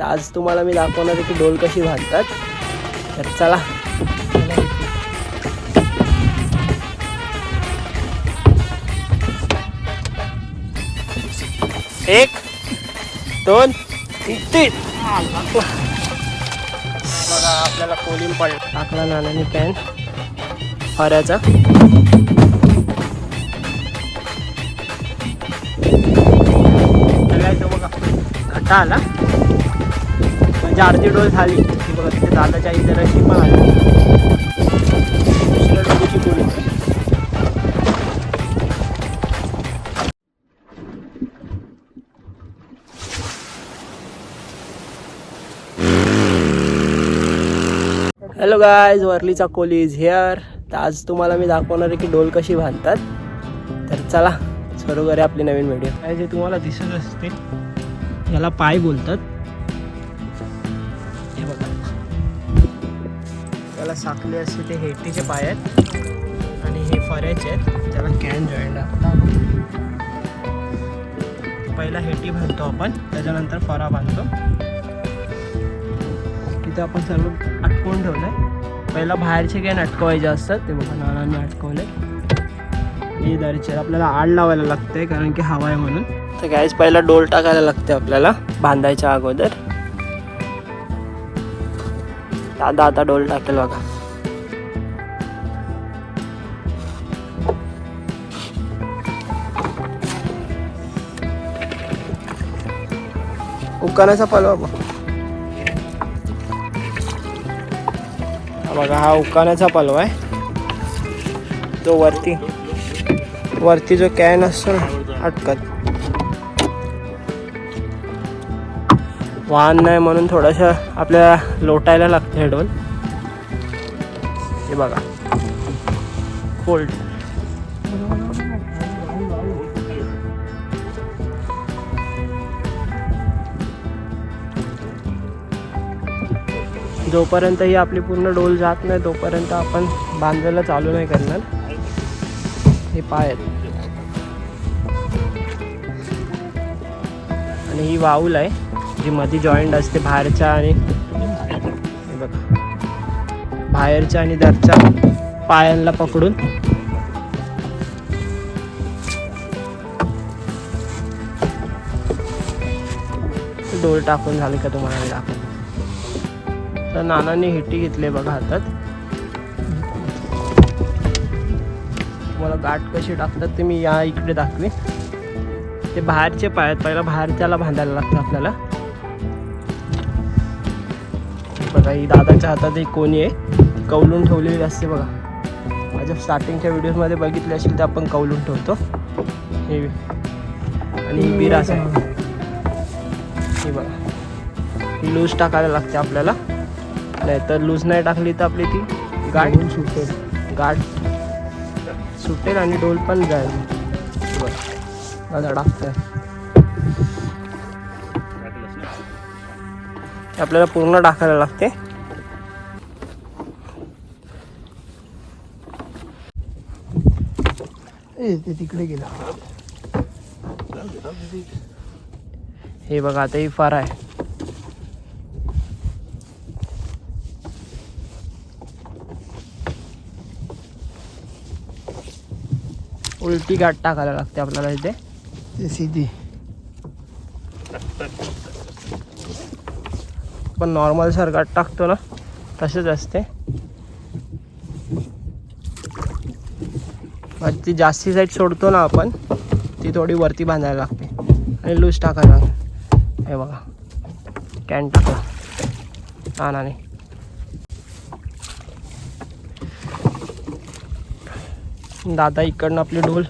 तर आज तुम्हाला मी दाखवणार आहे की डोल कशी बांधतात तर चला. एक दोन तीन बघा आपल्याला कोलिन पण टाकला नानाने पॅन. फऱ्याचा त्याला इथं बघा. घट्टा आला. म्हणजे अर्धी डोल झाली. ती बघा तिथे दादाच्या आई जराशी पण आली दुसऱ्या हॅलो गायज वरलीचा कोली इज हेअर तर आज तुम्हाला मी दाखवणार आहे की डोल कशी बांधतात तर चला सुरू करूया आपली नवीन व्हिडिओ काय जे तुम्हाला दिसत असते याला पाय बोलतात. त्याला साखली असते ते हेटीचे पाय आहेत. आणि हे फऱ्याचे आहेत. त्याला कॅन जॉईंट पहिला हेटी बांधतो आपण. त्याच्यानंतर फरा बांधतो. तिथे आपण सर्व अटकवून आहे पहिला बाहेरचे कॅन अटकवायचे असतात. ते बघा नानांनी अटकवले हे दरचे आपल्याला आड लावायला लागते कारण की हवा आहे म्हणून. तर गॅस पहिला डोल टाकायला लागते आपल्याला बांधायच्या अगोदर. दादा आता डोल टाकेल बघा. उकानाचा पलवा बघ. बघा हा उकाण्याचा पलवा आहे. तो वरती वरती जो कॅन असतो ना अटकत. वाहन नाही म्हणून थोडंसं आपल्याला लोटायला लागतं हे डोल हे बघा. फोल्ड जोपर्यंत ही आपली पूर्ण डोल जात नाही तोपर्यंत आपण बांधायला चालू नाही करणार. हे पाय आहेत. आणि ही वाऊल आहे. जी मध्ये जॉईंट असते बाहेरच्या आणि बघा. बाहेरच्या आणि दरच्या पायांना पकडून. डोल टाकून झाले का तुम्हाला? टाकून तर नानाने हिटी घेतले बघा हातात. तुम्हाला गाठ कशी टाकतात ते मी या इकडे दाखवीन. ते बाहेरचे पाय आहेत पहिला बाहेरच्याला बांधायला लागतं आपल्याला. बघा ही दादाच्या हातात एक कोणी आहे. कौलून ठेवलेली असते बघा. माझ्या स्टार्टिंगच्या व्हिडिओजमध्ये बघितले असेल तर आपण कौलून ठेवतो. हे आणि ही बिरास आहे. ही बघा. ही लूज टाकायला लागते आपल्याला. नाही तर लूज नाही टाकली तर आपली ती गाठ. सुटेल. गाठ सुटेल आणि डोल पण जाईल. बरं दादा आपल्याला पूर्ण टाकायला लागते. ते तिकडे गेला. हे बघा आता ही फार आहे. उलटी गाठ टाकायला लागते आपल्याला इथे. सीधी. आपण नॉर्मल सर टाकतो ना तसंच असते. ती जास्ती साईड सोडतो ना आपण ती थोडी वरती बांधायला लागते. आणि लूज टाकायला लागते. हे बघा कॅन टाकला. हा नाही दादा इकडनं आपली डोल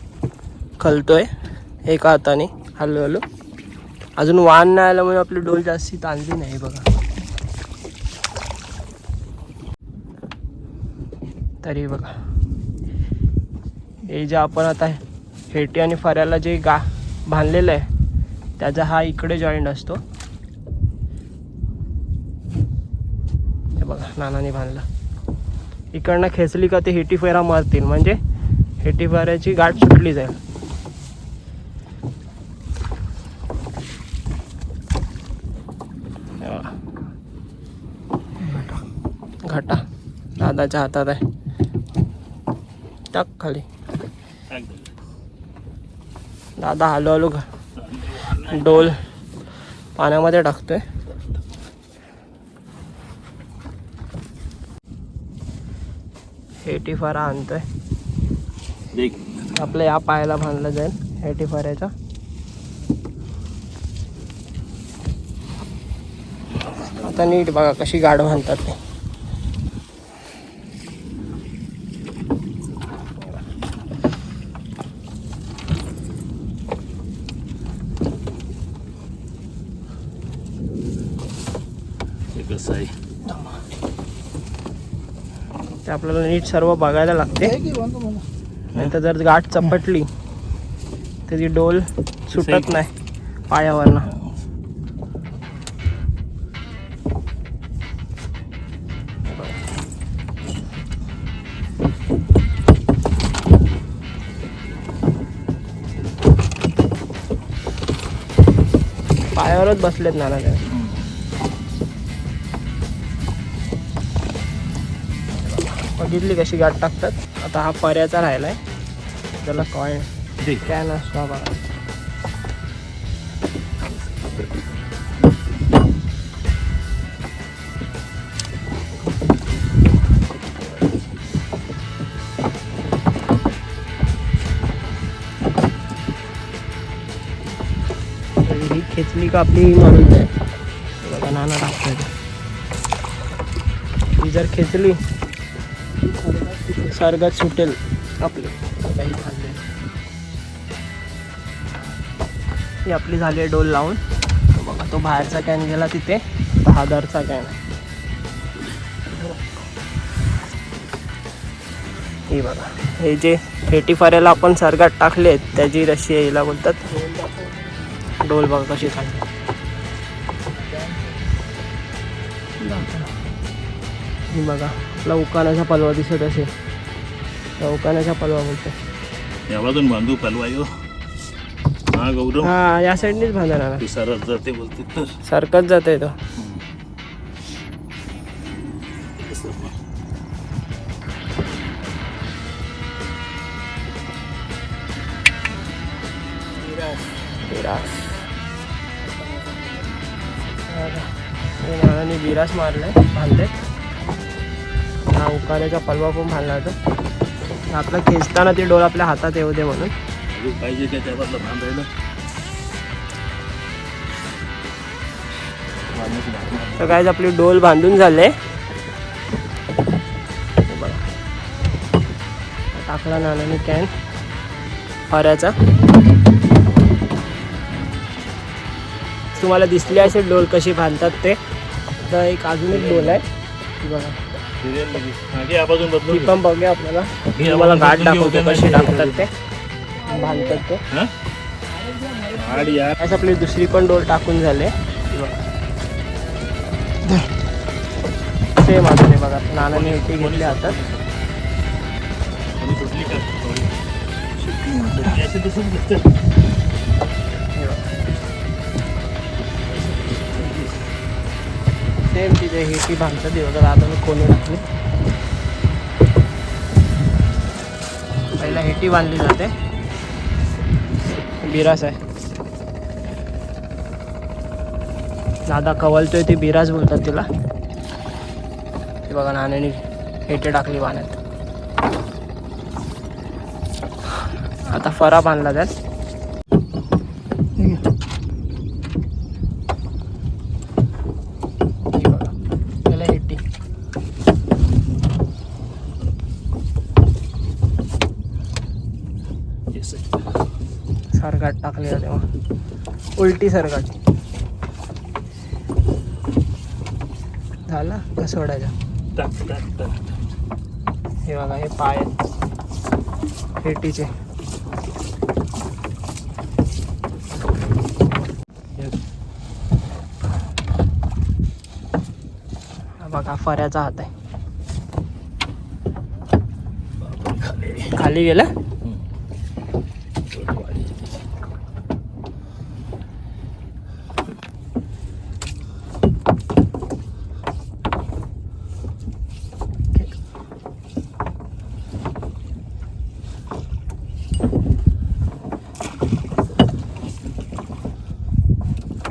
खलतोय एका हाताने हलू हलू अजून वाहन नाही आलं म्हणून आपली डोल जास्ती ताणली नाही बघा. तरी बघा. हे जे आपण आता हेटी आणि फऱ्याला जे गा बांधलेलं आहे त्याचा हा इकडे जॉईंट असतो. हे बघा नानाने बांधला. इकडनं खेचली का ते हेटी फेरा मारतील. म्हणजे हेटी फेऱ्याची गाठ सुटली जाईल. घाटा. दादाच्या हातात आहे. टाक खाली दादा हलू हलू का डोल पाण्यामध्ये टाकतोय. हेटी फारा आणतोय. देख. आपल्या या पायाला बांधलं जाईल हेटी फाऱ्याचा. आता नीट बघा कशी गाड बांधतात ते हे कसं आहे ते आपल्याला नीट सर्व बघायला लागते. नाही तर जर गाठ चपटली तर ती डोल सुटत नाही पायावरनं. पायावरच बसलेत नाना बघितली कशी गाठ टाकतात. आता हा पर्याचा राहिलाय. त्याला कॉइन देख काय नसतो बघा. ही खेचली का आपली म्हणून जाईल बघा नाना टाकतोय. ते. जर खेचली सर्गात सुटेल आपली. काही खाल्ले ही आपली झाली आहे डोल लावून. बघा तो बाहेरचा कॅन गेला तिथे. आता कॅन हे बघा हे जे फेटी फाऱ्याला आपण सरगात टाकले त्याची रशी यायला बोलतात. डोल बघा कशी खाल्ली. ही बघा आपला उकानाचा पलवा दिसत असेल. उकानाचा पलवा बोलतो यावरून बांधू पलवायो हा गौरव हा या साईडनीच बांधणार तू सरस जाते बोलते तर सरकत जाते तो विरास विरास मारलाय बांधले हा उकाड्याचा पलवा पण बांधला होता आपला खेचताना ती डोल आपल्या हातात येऊ दे म्हणून. पाहिजे बांधायला तर काय आपली डोल बांधून झाले. टाकला नानाने कॅन फऱ्याचा. तुम्हाला दिसली असेल डोल कशी बांधतात ते. तर एक अजून एक डोल आहे. बघा. सिरियल ती पण बघूया आपल्याला हे तुम्हाला गाठ दाखवतो कशी? टाकतात ते बांधतात ते हा? यार आज आपली दुसरी पण डोल टाकून झाले सेम अजून बघा नानाने इथे घेतले हातात कोणी सुटली का थोडी. सुटली अशी तसंच दिसतं. सेम तिथे हे ती भांगतात हे आता मी कोणी टाकली पहिला हेटी बांधली जाते. बिरास आहे. दादा कवलतोय ती बिरास बोलतात तिला. ते बघा नाण्याने हेटी टाकली पाण्यात आता फरा बांधला त्यात ही बघा. त्याला हेटी Yes, sir. सरगाट टाकली जाते मग उलटी सरगाट झाला का सोडायचा. हे बघा हे पाय आहेत. हेटीचे बघा फऱ्याचा हात आहे. खाली गेला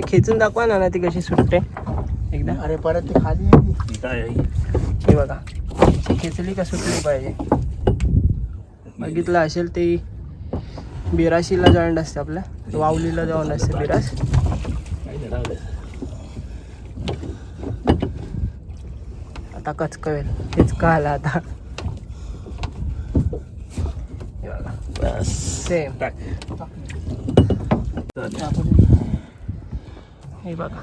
खेचून दाखवा ना ना ती कशी सुटते. एकदा. अरे परत ते खाली. ही काय आहे? हे बघा. ती खेचली का सुटली पाहिजे. बघितलं असेल ते बिराशीला जॉईंट असते आपल्या वावलीला जॉईंट असते बिरास. आता कचकवेल. हेच का आला आता. सेम टाक. हे बघा.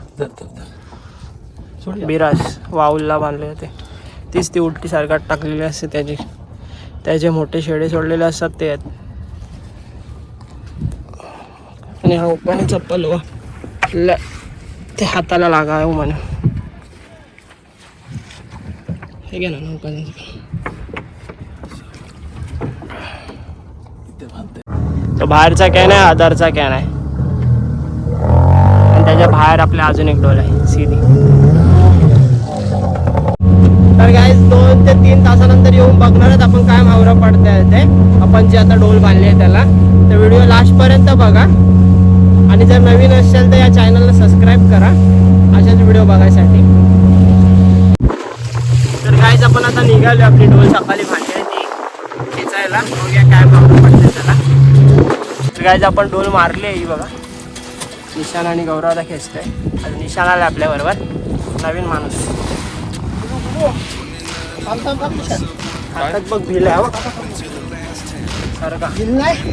बिरास वाऊलला बांधले होते. तीच ती उलटी सारखा टाकलेली असते त्याची. त्याचे मोठे शेडे सोडलेले असतात ते. आहेत आणि हा हो ल- ते हाताला लागावं म्हणून. हे घे ना बांधते. तो बाहेरचा कॅन आहे आधारचा कॅन आहे. त्याच्या बाहेर आपल्या अजून एक डोल आहे सीधी. तर गाईज दोन ते तीन तासानंतर येऊन बघणारच आपण काय मावरा पडताय ते. आपण जे आता डोल बांधले आहे त्याला. तर व्हिडिओ लास्ट पर्यंत बघा. आणि जर नवीन असेल तर या चॅनलला सबस्क्राईब करा. अशाच व्हिडिओ बघायसाठी. तर गाईज आपण आता निघालो आपली डोल सकाळी भांडी आहे ती खेचायला. बघूया काय मावरा पडते त्याला. तर गाईज आपण डोल मारली आहे ही बघा. निशाण आणि गौरवदा खेचतोय आणि निशाण आला आपल्याबरोबर नवीन माणूस. हातात बघ भिल आहे हो. सारं का हिल नाही.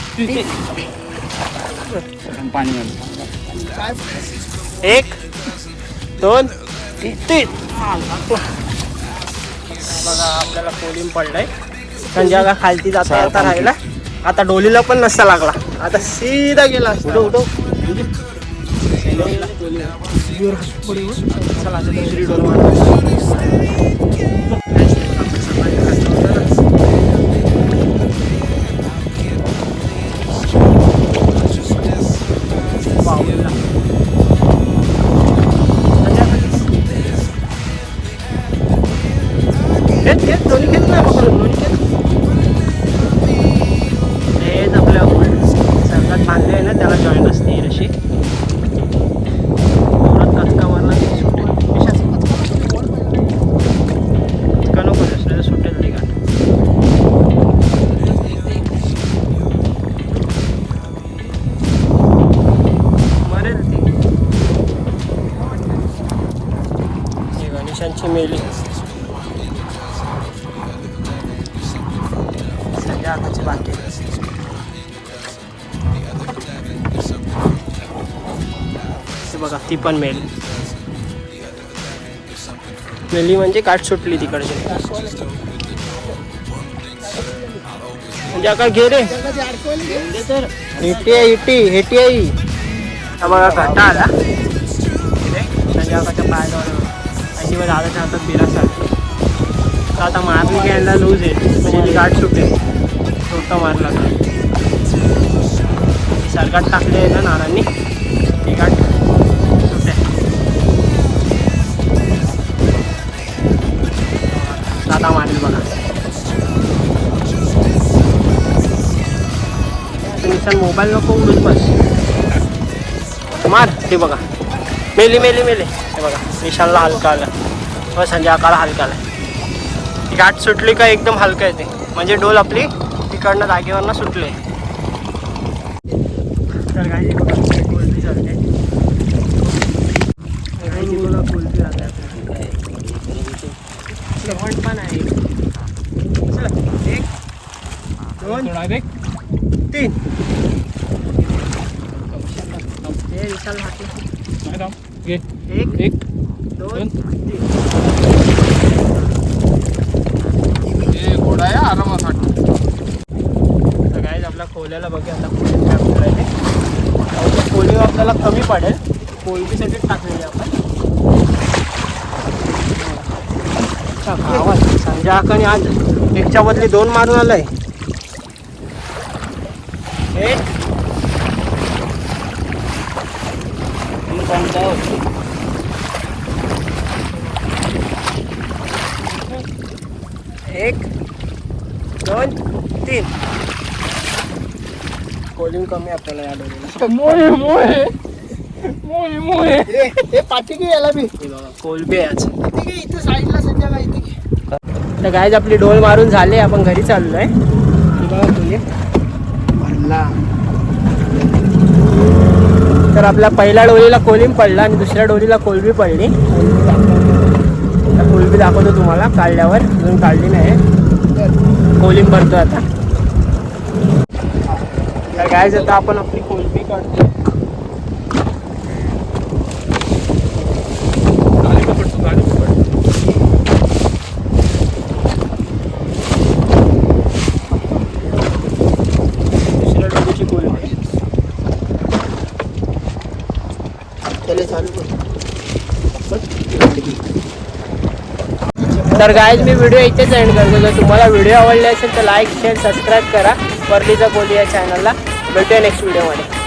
काय? एक दोन तीन. बघा आपल्याला कोलिम पडलाय. संजय का खालती जाता जाता राहिला आता डोलीला पण नसता लागला. आता सीधा गेला. चला आता दुसरी डोल गणेशांची मेली. बाकी बघा ती पण मेली. मेली म्हणजे काठ सुटली तिकडची. म्हणजे आता घे रे. इटी आहे इटी हेटी. हा बघा घाटा आला. त्याच्या आकाच्या पायाजवळ अशी दादाच्या हातात बिरास तर आता मारली की यांना लूज आहे. म्हणजे ती गाठ सुटेल. छोटा मारला का ती सरगाट टाकले आहे ना नानांनी. ती गाठ सुटे दादा मारेल बघा. निशान मोबाईल नको उडून बस. मार ते बघा. मेली मेली मेली. हे बघा. विशालला हलका आला व संध्याकाळला हलका आला गाठ सुटली का एकदम हलका येते म्हणजे डोल आपली तिकडनं धागेवरनं सुटले तर एक एक तीन. विशाल एक एक. दोन. हे घोडा आहे. तर काय आपल्या कोल्याला बघूया आता आपल्याला कमी पडेल. कोलबीसाठी टाकलेली आपण. गावात संजय आकाने आज एकच्या बदली दोन मारून आलाय. एक दोन तीन कोलिंग कमी आपल्याला या डोळ्याला मोहे मोहे. मोहे मोहे. पाठी घे याला बी. हे बघा कोलबी आहे आज इथे घे इथे साईडला सध्या काय इथे घे. तर गायज आपली डोल मारून झाली आपण घरी चाललोय. बघा कोली भरला. तर आपल्या पहिल्या डोलीला कोलिंग पडला आणि दुसऱ्या डोलीला कोलबी पडली. कोलबी दाखवतो तुम्हाला काढल्यावर. अजून काढली नाही. कोलिंग भरतो आता. तर गायज आता आपण आपली कोलबी काढतो दुसऱ्या डोक्याची कोलबी त्याला चालू तर गायज मी व्हिडिओ इथेच एंड करतो. जर तुम्हाला व्हिडिओ आवडले असेल तर लाईक शेअर सबस्क्राईब करा. परलीचा बोली या चॅनलला 멀 빼내신 병원에